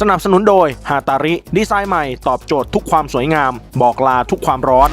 สนับสนุนโดยฮาตาริ ดีไซน์ใหม่ตอบโจทย์ทุกความสวยงาม บอกลาทุกความร้อน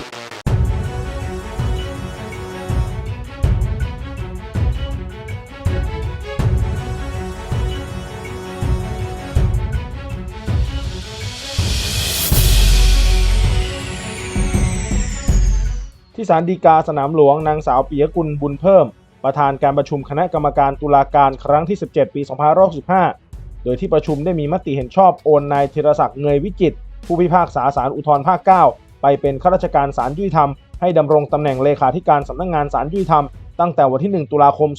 ที่ศาลฎีกาสนามหลวงนางสาวปิยกุลบุญเพิ่ม ประธานการประชุมคณะกรรมการตุลาการครั้งที่ 17 ปี 2565 โดยที่ประชุมได้มีมติเห็นชอบโอนนายธีรศักดิ์เงยวิจิต ผู้พิพากษาศาลอุทธรภาค 9 ไปเป็นข้าราชการศาลยุติธรรม ให้ดำรงตำแหน่งเลขาธิการสำนักงงานศาลยุติธรรมตั้งแต่วันที่ 1 ตุลาคม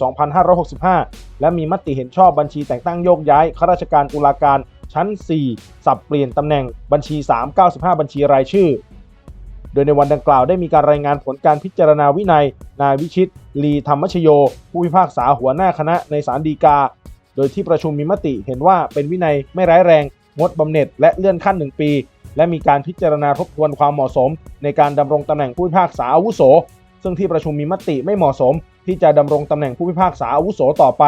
2565 และมีมติเห็นชอบบัญชีแต่งตั้งโยกย้ายข้าราชการตุลาการชั้น 4 สับเปลี่ยนตำแหน่งบัญชี 395 บัญชีรายชื่อ โดยในวันดังกล่าวได้มีการรายงานผลการพิจารณาวินัย นายวิชิต ลีธรรมชโย ผู้พิพากษาหัวหน้าคณะในศาลฎีกา โดยที่ประชุมมีมติเห็นว่าเป็นวินัยไม่ร้ายแรง งดบำเหน็จและเลื่อนขั้น 1 ปี และมีการพิจารณาทบทวนความเหมาะสม ในการดำรงตำแหน่งผู้พิพากษาอาวุโส ซึ่งที่ประชุมมีมติไม่เหมาะสม ที่จะดำรงตำแหน่งผู้พิพากษาอาวุโสต่อไป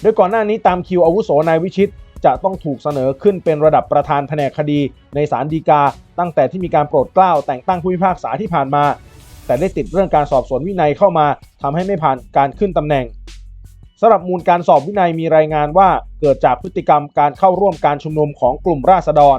โดยก่อนหน้านี้ตามคิวอาวุโสนายวิชิตจะต้องถูกเสนอขึ้นเป็นระดับประธานแผนกคดี ในศาลฎีกา ตั้งแต่ที่มีการโปรดเกล้าแต่งตั้งผู้พิพากษาที่ผ่านมา แต่ได้ติดเรื่องการสอบสวนวินัยเข้ามาทำให้ไม่ผ่านการขึ้นตำแหน่ง สำหรับมูลการสอบวินัยมีรายงานว่าเกิดจากพฤติกรรมการเข้าร่วมการชุมนุมของกลุ่มราษฎร